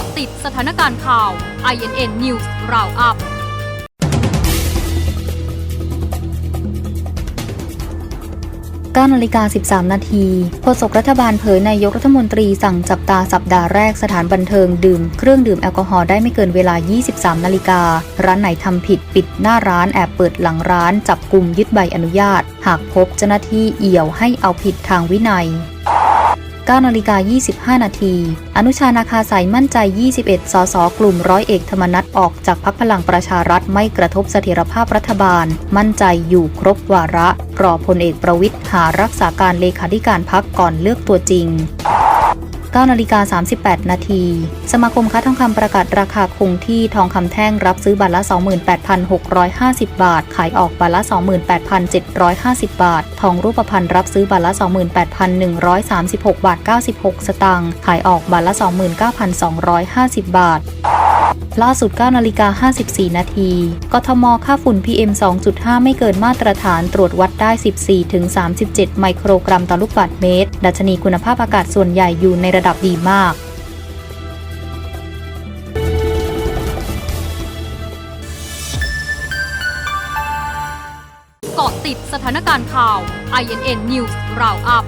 าะติดสถานการณ์ข่าว INN News Roundup 9นาฬิกา 13 นาทีโฆษกรัฐบาลเผยนายกรัฐมนตรีสั่งจับตาสัปดาห์แรกสถานบันเทิงดื่ม เครื่องดื่มแอลกอฮอล์ได้ไม่เกินเวลา 23 นาฬิกา ร้านไหนทำผิดปิดหน้าร้านแอบเปิดหลังร้าน จับกลุ่มยึดใบอนุญาต หากพบเจ้าหน้าที่เอี่ยวให้เอาผิดทางวินัย 9นาฬิกา25 นาที อนุชานาคาสายมั่นใจ 21 สส กลุ่มร้อยเอกธรรมนัฐออกจากพักพลังประชารัฐไม่กระทบเสถียรภาพรัฐบาล มั่นใจอยู่ครบวาระ รอพลเอกประวิทย์หารักษาการเลขาธิการพักก่อนเลือกตัวจริง 9นาฬิกา38 นาที สมาคมค้าทองคำประกาศราคาคงที่ทองคำแท่งรับซื้อบาทละ 28,650 บาท ขายออกบาทละ 28,750 บาท ทองรูปพรรณรับซื้อบาทละ 28,136 บาท 96 สตางค์ ขายออกบาทละ 29,250 บาท ล่าสุด9นาฬิกา54 นาที กทม ค่าฝุ่น PM 2.5 ไม่เกินมาตรฐานตรวจวัดได้ 14-37 ไมโครกรัมต่อลูกบาศก์เมตร ดัชนีคุณภาพอากาศส่วนใหญ่อยู่ในระดับดีมากเกาะติดสถานการณ์ข่าว INN News Roundup